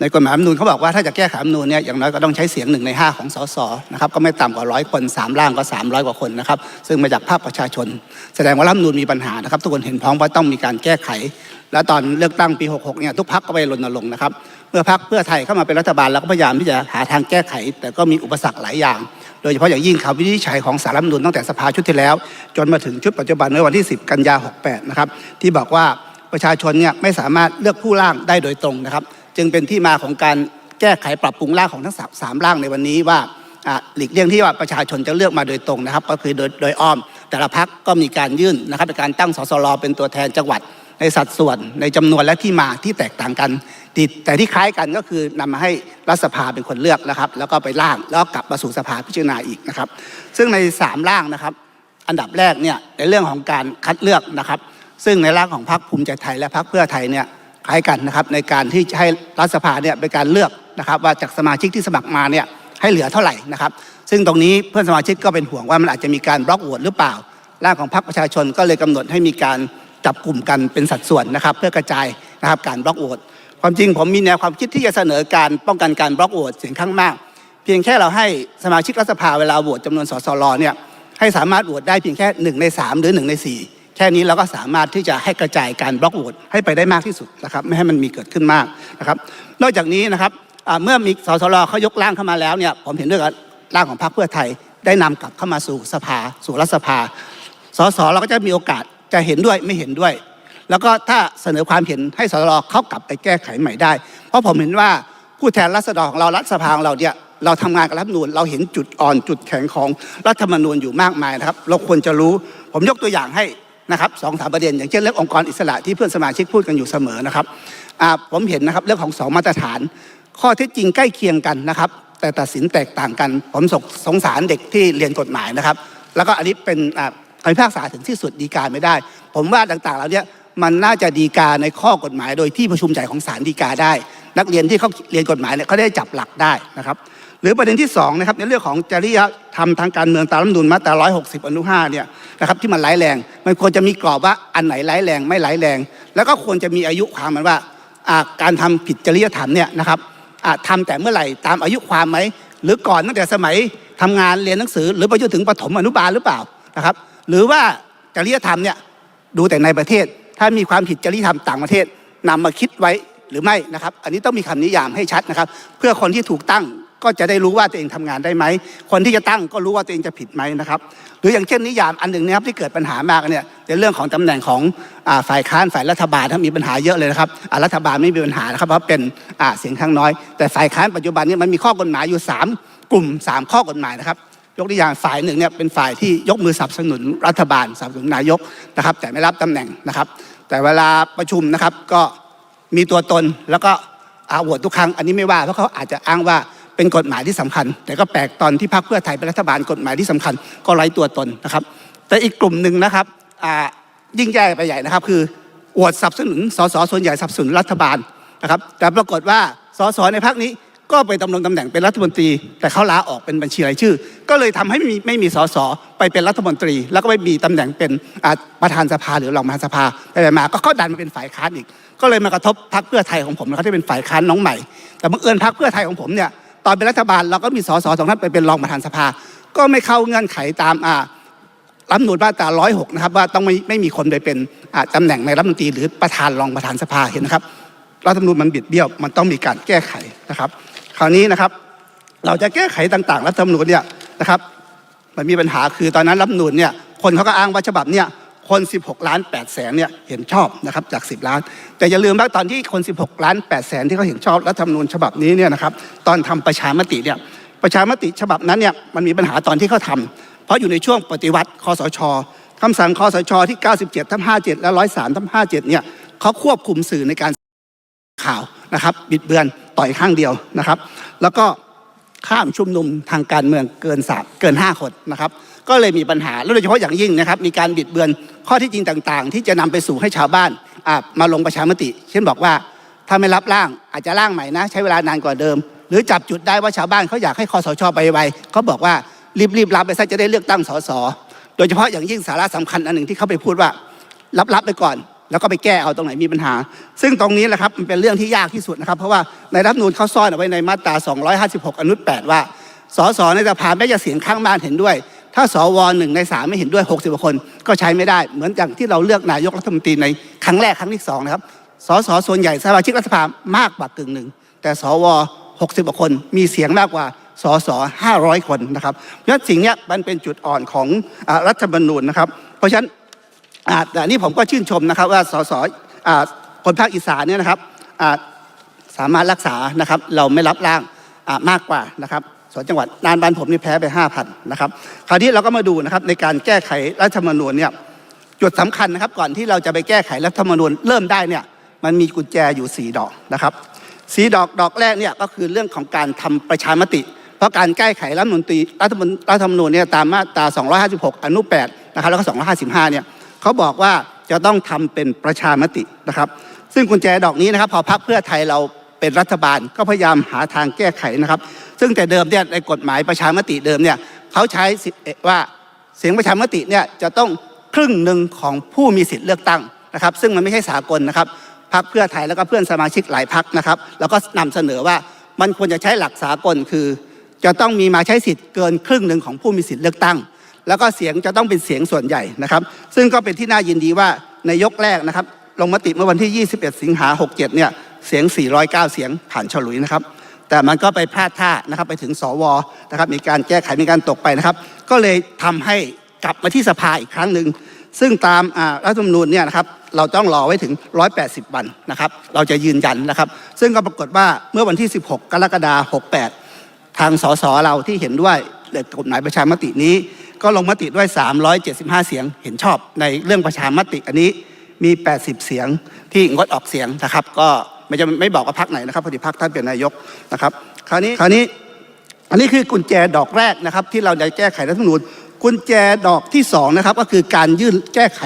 ในกฎหมายรัฐมนูญเขาบอกว่าถ้าจะแก้ไขรัฐมนูญเนี่ยอย่างน้อยก็ต้องใช้เสียงหนึ่งในห้าของสสนะครับก็ไม่ต่ำกว่าร้อยคนสามร่างก็ 300 กว่าคนนะครับซึ่งมาจากภาคประชาชน แสดงว่ารัฐมนูญมีปัญหานะครับทุกคนเห็นพ้องว่าต้องมีการแก้ไข และตอนเลือกตั้งปี 66เนี่ยทุกพักก็ไปรณรงค์นะครับเมื่อพักเพื่อไทยเข้ามาเป็นรัฐบาลแล้วก็พยายามที่จะหาทางแก้ไข แต่ก็มีอุปสรรคหลายอย่าง โดยเฉพาะอย่างยิ่งคำวินิจฉัยของสารรัฐมนูญตั้งแต่สภาชุดที่แล้ว จนมาถึงชุดปัจจุบันในวันที่ 10 กันยา68นะครับที่บอกว่าประชาชนเนี่ยไม่สามารถเลือกผู้ร่างได้โดยตรงนะครับ จึงเป็นที่มาของการแก้ไขปรับปรุงร่างของทั้งสามร่างในวันนี้ว่าหลีกเลี่ยงที่ว่าประชาชนจะเลือกมาโดยตรงนะครับ ก็คือโดยโดยอ้อม แต่ละพักก็มีการยื่นนะครับในการตั้งสสรเป็นตัวแทนจังหวัดในสัดส่วนในจำนวนและที่มาที่แตกต่างกันแต่ที่คล้ายกันก็คือนำมาให้รัฐสภาเป็นคนเลือกนะครับ แล้วก็ไปร่างแล้วกลับมาสู่สภาพิจารณาอีกนะครับ ซึ่งในสามร่างนะครับ อันดับแรกเนี่ยในเรื่องของการคัดเลือกนะครับ ซึ่งในร่างของพรรคภูมิใจไทยและพรรคเพื่อไทยเนี่ย ล้ายกันนะครับในการที่จะให้รัฐสภาเนี่ยเป็นการเลือกนะครับว่าจากสมาชิกที่สมัครมาเนี่ยให้เหลือเท่าไหร่นะครับ ซึ่งตรงนี้เพื่อนสมาชิกก็เป็นห่วงว่ามันอาจจะมีการบล็อกโหวตหรือเปล่าร่างของพรรคประชาชนก็เลยกำหนดให้มีการจับกลุ่มกันเป็นสัดส่วนนะครับ เพื่อกระจายนะครับการบล็อกโหวตความจริงผมมีแนวความคิดที่จะเสนอการป้องกันการบล็อกโหวตเสียงข้างมาก เพียงแค่เราให้สมาชิกรัฐสภาเวลาโหวตจำนวนสสรเนี่ยให้สามารถโหวตได้เพียงแค่หนึ่งในสามหรือหนึ่งในสี่ แค่นี้เราก็สามารถที่จะให้กระจายการบล็อกโหวตให้ไปได้มากที่สุดนะครับไม่ให้มันมีเกิดขึ้นมากนะครับ นอกจากนี้นะครับเมื่อมีสสรเขายกร่างเข้ามาแล้วเนี่ยผมเห็นด้วยกับร่างของพรรคเพื่อไทยได้นำกลับเข้ามาสู่สภา สู่รัฐสภา สสเราก็จะมีโอกาสจะเห็นด้วยไม่เห็นด้วย แล้วก็ถ้าเสนอความเห็นให้สสรเขากลับไปแก้ไขใหม่ได้ เพราะผมเห็นว่าผู้แทนรัษฎรของเรารัฐสภาของเราเนี่ยเราทำงานกับรัฐมนูญเราเห็นจุดอ่อนจุดแข็งของรัฐธรรมนูญอยู่มากมายนะครับ เราควรจะรู้ ผมยกตัวอย่างให้ นะครับสองสามประเด็น อย่างเช่นเรื่ององค์กรอิสระที่เพื่อนสมาชิกพูดกันอยู่เสมอนะครับผมเห็นนะครับเรื่องของสองมาตรฐาน ข้อเท็จจริงใกล้เคียงกันนะครับแต่ตัดสินแตกต่างกัน ผมสงสงสารเด็กที่เรียนกฎหมายนะครับ แล้วก็อันนี้เป็นอ่าคำพิพากษาถึงที่สุดดีกาไม่ได้ ผมว่าต่างๆเหล่านี้มันน่าจะดีกาในข้อกฎหมาย โดยที่ประชุมใหญ่ของศาลดีกาได้ นักเรียนที่เขาเรียนกฎหมายเนี่ยเขาได้จับหลักได้นะครับ หรือประเด็นที่สองนะครับในเรื่องของจริยธรรมทางการเมืองตามรัฐมนูญมาตรา 160 อนุ 5 เนี่ยนะครับที่มันร้ายแรง มันควรจะมีกรอบว่าอันไหนร้ายแรงไม่ร้ายแรง แล้วก็ควรจะมีอายุความมันว่าการทำผิดจริยธรรมเนี่ยนะครับอ่าทำแต่เมื่อไหร่ตามอายุความไหมหรือก่อนตั้งแต่สมัยทำงานเรียนหนังสือ หรือไปจนถึงปฐมอนุบาลหรือเปล่านะครับ หรือว่าจริยธรรมเนี่ยดูแต่ในประเทศ ถ้ามีความผิดจริยธรรมต่างประเทศนำมาคิดไว้หรือไม่นะครับ อันนี้ต้องมีคำนิยามให้ชัดนะครับ เพื่อคนที่ถูกตั้ง ก็จะได้รู้ว่าตัวเองทำงานได้ไหม คนที่จะตั้งก็รู้ว่าตัวเองจะผิดไหมนะครับ หรืออย่างเช่นนิยามอันหนึ่งนะครับที่เกิดปัญหามากเนี่ยในเรื่องของตำแหน่งของอฝ่ายค้านฝ่ายรัฐบาลถ้ามีปัญหาเยอะเลยนะครับรัฐบาลไม่มีปัญหานะครับเพราะเป็นเสียงข้างน้อย แต่ฝ่ายค้านปัจจุบันนี้มันมีข้อกฎหมายอยู่สามกลุ่มสามข้อกฎหมายนะครับยกตัวอย่างฝ่ายหนึ่งเนี่ยเป็นฝ่ายที่ยกมือสนับสนุนรัฐบาลสนับสนุนนายกนะครับ แต่ไม่รับตำแหน่งนะครับ แต่เวลาประชุมนะครับก็มีตัวตนแล้วก็อาโหวตทุกครั้งอันนี้ไม่ว่าเพราะเขาอาจจะอ้างว่า เป็นกฎหมายที่สำคัญ แต่ก็แปลกตอนที่พรรคเพื่อไทยเป็นรัฐบาลกฎหมายที่สำคัญ ก็ไร้ตัวตนนะครับ แต่อีกกลุ่มหนึ่งนะครับอ่ายิ่งแย่ไปใหญ่นะครับ คือโหวตสนับสนุนสสส่วนใหญ่สนับสนุนรัฐบาลนะครับ แต่ปรากฏว่าสสในพรรคนี้ก็ไปดำรงตำแหน่งเป็นรัฐมนตรี แต่เขาลาออกเป็นบัญชีรายชื่อ ก็เลยทำให้ไม่มีไม่มีสสไปเป็นรัฐมนตรี แล้วก็ไม่มีตำแหน่งเป็นประธานสภาหรือรองประธานสภาไปๆมา ก็เขาดันมาเป็นฝ่ายค้านอีก ก็เลยมากระทบพรรคเพื่อไทยของผมนะครับที่เป็นฝ่ายค้านน้องใหม่ แต่บังเอิญพรรคเพื่อไทยของผมเนี่ย อนเป็นรัฐบาลเราก็มีสสสองท่านไปเป็นรองประธานสภา ก็ไม่เข้าเงื่อนไขตามอ่ารัฐมนูญมาตรา106นะครับว่าต้องไม่ไม่มีคนไปเป็นอ่าตำแหน่งในรัฐมนตรีหรือประธานรองประธานสภาเห็นนะครับรัฐธรรมนูญมันบิดเบี้ยวมันต้องมีการแก้ไขนะครับ คราวนี้นะครับ เราจะแก้ไขต่างๆ รัฐธรรมนูญเนี่ยนะครับ มันมีปัญหาคือตอนนั้นรัฐธรรมนูญเนี่ยคนเขาก็อ้างว่าฉบับเนี่ย คน 16 ล้าน8แสนเนี่ยเห็นชอบนะครับจาก 10 ล้าน แต่อย่าลืมว่าตอนที่คน 16 ล้าน8แสนที่เขาเห็นชอบรัฐธรรมนูญฉบับนี้เนี่ยนะครับตอนทำประชามติเนี่ยประชามติฉบับนั้นเนี่ยมันมีปัญหาตอนที่เขาทำเพราะอยู่ในช่วงปฏิวัติคอสชคำสั่งคอสชที่ 97ทับ57 และ 103ทับ57เนี่ยเขาควบคุมสื่อในการข่าวนะครับบิดเบือนต่อยข้างเดียวนะครับ แล้วก็ ข้ามชุมนุมทางการเมืองเกินสามเกินห้าคนนะครับ ก็เลยมีปัญหาแล้วโดยเฉพาะอย่างยิ่งนะครับ มีการบิดเบือนข้อที่จริงต่างๆ ที่จะนำไปสู่ให้ชาวบ้านมาลงประชามติ เช่นบอกว่าถ้าไม่รับร่างอาจจะร่างใหม่นะ ใช้เวลานานกว่าเดิม หรือจับจุดได้ว่าชาวบ้านเขาอยากให้คอสชไปไวเขาบอกว่ารีบๆรับไปซะจะได้เลือกตั้งสสโดยเฉพาะอย่างยิ่งสาระสำคัญอันหนึ่งที่เขาไปพูดว่ารับๆไปก่อน แล้วก็ไปแก้เอาตรงไหนมีปัญหา ซึ่งตรงนี้แหละครับมันเป็นเรื่องที่ยากที่สุดนะครับ เพราะว่าในรัฐมนูญเขาซ่อนเอาไว้ในมาตรา 256 อนุ8ว่าสสในสภาแม้จะเสียงข้างมากเห็นด้วย ถ้าสวหนึ่งในสามไม่เห็นด้วย 60กว่าคน ก็ใช้ไม่ได้ เหมือนอย่างที่เราเลือกนายกรัฐมนตรีในครั้งแรกครั้งที่สองนะครับสสส่วนใหญ่สมาชิกรัฐสภามากกว่ากึ่งหนึ่งแต่สว 60กว่าคนมีเสียงมากกว่าสส500 คนนะครับเพราะฉะนั้นสิ่งนี้มันเป็นจุดอ่อนของอรัฐธรรมนูญนะครับ เพราะฉะนั้น แต่อันนี้ผมก็ชื่นชมนะครับว่าสสคนภาคอีสานเนี่ยนะครับสามารถรักษานะครับเราไม่รับร่างมากกว่านะครับส่วนจังหวัดนานบานผมนี่แพ้ไปห้าพันนะครับคราวนี้เราก็มาดูนะครับในการแก้ไขรัฐธรรมนูญเนี่ยจุดสำคัญนะครับก่อนที่เราจะไปแก้ไขรัฐธรรมนูญเริ่มได้เนี่ยมันมีกุญแจอยู่สี่ดอกนะครับสีดอกดอกแรกเนี่ยก็คือเรื่องของการทำประชามติ เพราะการแก้ไขรัฐมนูญรัฐธรรมนูญรัฐธรรมนูญเนี่ยตามมาตรา 256 อนุ 8 นะครับแล้วก็ 255 เนี่ย เขาบอกว่าจะต้องทำเป็นประชามตินะครับ ซึ่งกุญแจดอกนี้นะครับพอพรรคเพื่อไทยเราเป็นรัฐบาลก็พยายามหาทางแก้ไขนะครับ ซึ่งแต่เดิมเนี่ยในกฎหมายประชามติเดิมเนี่ยเขาใช้สิทธิ์ว่าเสียงประชามติเนี่ยจะต้องครึ่งหนึ่งของผู้มีสิทธิ์เลือกตั้งนะครับ ซึ่งมันไม่ใช่สากลนะครับพรรคเพื่อไทยแล้วก็เพื่อนสมาชิกหลายพรรคนะครับ แล้วก็นำเสนอว่ามันควรจะใช้หลักสากลคือ จะต้องมีมาใช้สิทธิ์เกินครึ่งหนึ่งของผู้มีสิทธิ์เลือกตั้ง แล้วก็เสียงจะต้องเป็นเสียงส่วนใหญ่นะครับ ซึ่งก็เป็นที่น่ายินดีว่าในยกแรกนะครับ ลงมติเมื่อวันที่ 21 สิงหา 67 เนี่ยเสียง 409 เสียงผ่านฉลุยนะครับ แต่มันก็ไปพลาดท่านะครับไปถึงสวนะครับมีการแก้ไขมีการตกไปนะครับ ก็เลยทำให้กลับมาที่สภาอีกครั้งหนึ่งซึ่งตามรัฐธรรมนูญเนี่ยนะครับเราต้องรอไว้ถึง 180 วันนะครับ เราจะยืนยันนะครับ ซึ่งก็ปรากฏว่าเมื่อวันที่ 16 กรกฎาคม68 ทางสสเราที่เห็นด้วยกฎหมายประชามตินี้ ก็ลงมติด้วย 375 เสียงเห็นชอบในเรื่องประชามติอันนี้มี 80 เสียงที่งดออกเสียงนะครับ ก็ไม่จะไม่บอกว่าพักไหนนะครับพอดีพักท่านเป็นนายกนะครับ คราวนี้คราวนี้อันนี้คือกุญแจดอกแรกนะครับ ที่เราจะแก้ไขรัฐธรรมนูญกุญแจดอกที่สองนะครับก็คือการยื่นแก้ไข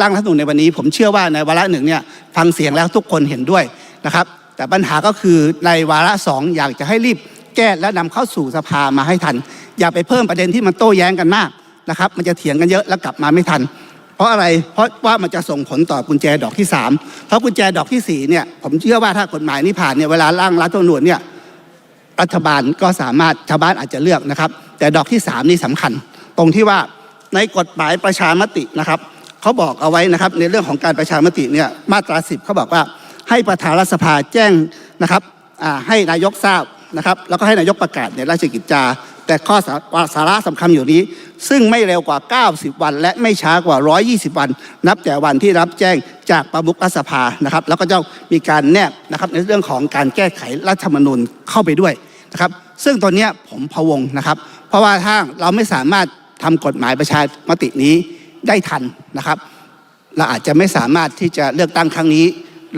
ร่างรัฐธรรมนูญในวันนี้ ผมเชื่อว่าในวาระหนึ่งเนี่ยฟังเสียงแล้วทุกคนเห็นด้วยนะครับ แต่ปัญหาก็คือในวาระสองอยากจะให้รีบ แก้และนำเข้าสู่สภามาให้ทัน อย่าไปเพิ่มประเด็นที่มันโต้แย้งกันมากนะครับ มันจะเถียงกันเยอะแล้วกลับมาไม่ทัน เพราะอะไรเพราะว่ามันจะส่งผลต่อกุญแจดอกที่สามเพราะกุญแจดอกที่สี่เนี่ยผมเชื่อว่าถ้ากฎหมายนี้ผ่านเนี่ยเวลาร่างรัฐธรรมนูญเนี่ยรัฐบาลก็สามารถชาวบ้านอาจจะเลือกนะครับ แต่ดอกที่สามนี่สำคัญ ตรงที่ว่าในกฎหมายประชามตินะครับเขาบอกเอาไว้นะครับในเรื่องของการประชามติเนี่ยมาตราสิบเขาบอกว่าให้ประธานรัฐสภาแจ้งนะครับให้นายกทราบ นะครับแล้วก็ให้นายกประกาศในราชกิจจา แต่ข้อสาสาระสำคัญอยู่นี้ ซึ่งไม่เร็วกว่า 90 วัน และไม่ช้ากว่า 120 วัน นับแต่วันที่รับแจ้งจากประมุขรัฐสภานะครับ แล้วก็จะมีการแนบนะครับในเรื่องของการแก้ไขรัฐธรรมนูญเข้าไปด้วยนะครับ ซึ่งตัวเนี้ผมพะวงนะครับ เพราะว่าถ้าเราไม่สามารถทำกฎหมายประชามตินี้ได้ทันนะครับ เราอาจจะไม่สามารถที่จะเลือกตั้งครั้งนี้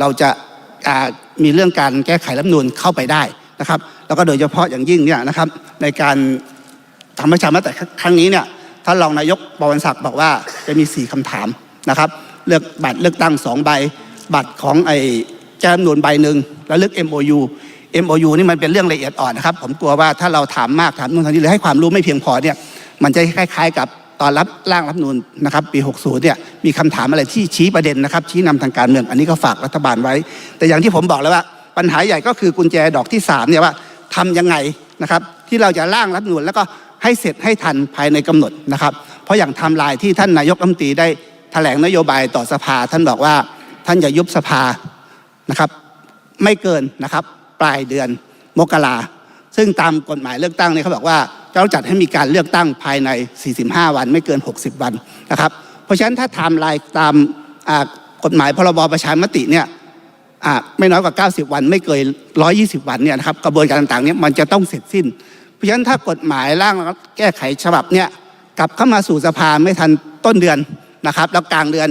เราจะามีเรื่องการแก้ไขรัฐธรรมนูญเข้าไปได้ นะครับ แล้วก็โดยเฉพาะอย่างยิ่งเนี่ยนะครับในการทำประชามติครั้งนี้เนี่ยท่านรองนายกบวรศักดิ์บอกว่าจะมี 4คำถามนะครับ เลือกบัตรเลือกตั้งสองใบ บัตรของไอ้แจ้งรัฐธรรมนูญใบหนึ่งแล้วเลือก MOU MOU นี่มันเป็นเรื่องละเอียดอ่อนนะครับ ผมกลัวว่าถ้าเราถามมากถามนู่นถามนี่หรือให้ความรู้ไม่เพียงพอเนี่ยมันจะคล้ายๆกับตอนรับร่างรัฐธรรมนูญนะครับปี 60 เนี่ยมีคำถามอะไรที่ชี้ประเด็นนะครับชี้นำทางการเมืองอันนี้ก็ฝากรัฐบาลไว้ แต่อย่างที่ผมบอกแล้วว่า ปัญหาใหญ่ก็คือกุญแจดอกที่สามเนี่ยว่าทำยังไงนะครับที่เราจะร่างรัฐมนูญแล้วก็ให้เสร็จให้ทันภายในกำหนดนะครับ เพราะอย่างทม์ไลน์ที่ท่านนายกรัฐมนตรีได้แถลงนโยบายต่อสภา ท่านบอกว่าท่านจะยุบสภานะครับไม่เกินนะครับปลายเดือนมกราซึ่งตามกฎหมายเลือกตั้งเนี่ยเขาบอกว่าจะต้องจัดให้มีการเลือกตั้งภายใน 45 วันไม่เกิน 60 วันนะครับ เพราะฉะนั้นถ้าไทม์ไลน์ตามกฎหมายพรบประชามติเนี่ย ไม่น้อยกว่า 90 วัน ไม่เกิน 120 วันเนี่ยนะครับกระบวนการต่างๆเนี่ยมันจะต้องเสร็จสิ้น เพราะฉะนั้นถ้ากฎหมายร่างแก้ไขฉบับเนี่ยกลับเข้ามาสู่สภาไม่ทันต้นเดือนนะครับแล้วกลางเดือน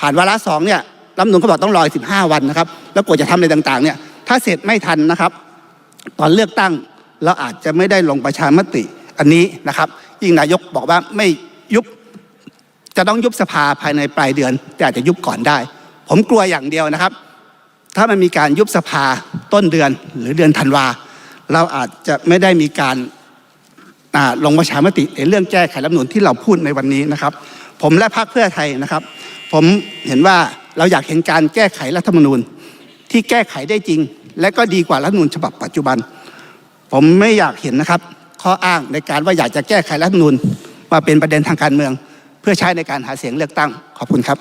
ผ่านวาระสองเนี่ยรัฐมนูลเขาบอกต้องรออีก15 วันนะครับแล้วกว่าจะทำอะไรต่างๆเนี่ยถ้าเสร็จไม่ทันนะครับ ตอนเลือกตั้งเราอาจจะไม่ได้ลงประชามติอันนี้นะครับยิ่งนายกบอกว่าไม่ยุบจะต้องยุบสภาภายในปลายเดือน แต่อาจจะยุบก่อนได้ ผมกลัวอย่างเดียวนะครับ ถ้ามันมีการยุบสภาต้นเดือนหรือเดือนธันวา เราอาจจะไม่ได้มีการาลงประชามติในเรื่องแก้ไขรัฐมนูญที่เราพูดในวันนี้นะครับ ผมและพรรคเพื่อไทยนะครับ ผมเห็นว่าเราอยากเห็นการแก้ไขรัฐธรรมนูญที่แก้ไขได้จริง และก็ดีกว่ารัฐธรรมนูญฉบับปัจจุบัน ผมไม่อยากเห็นนะครับ ข้ออ้างในการว่าอยากจะแก้ไขรัฐธรรมนูญมาเป็นประเด็นทางการเมือง เพื่อใช้ในการหาเสียงเลือกตั้งขอบคุณครับ